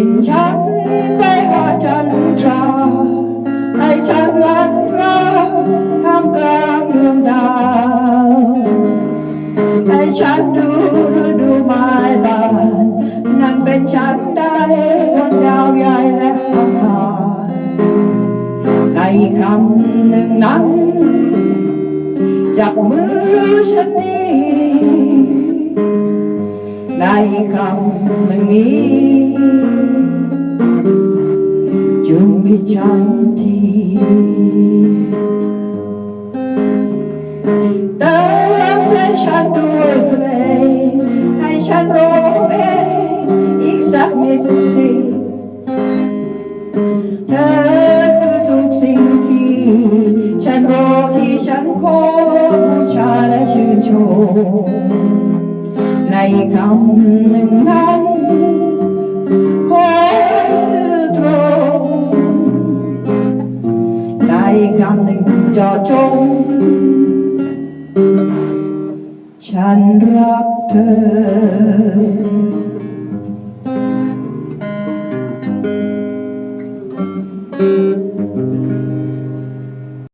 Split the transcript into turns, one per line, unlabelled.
บินฉันไปหาจันทราให้ฉันลันราท่ามกลางดวงดาวให้ฉันดูฤดูไม้บานนั่นเป็นฉันได้บนดาวใหญ่และอังคารในคำหนึ่งนั้นจากมือฉันนี้ในคำหนึ่งนี้ จุมพิชันทีเติมใจฉันด้วยเพลงให้ฉันร้องเพลงอีกสักนิดสิเธอคือทุกสิ่งที่ ฉันรอที่ฉันขอบูชาและชื่นชมในคำหนึ่งนั้น จาะจง ฉันรักเธอ嗯。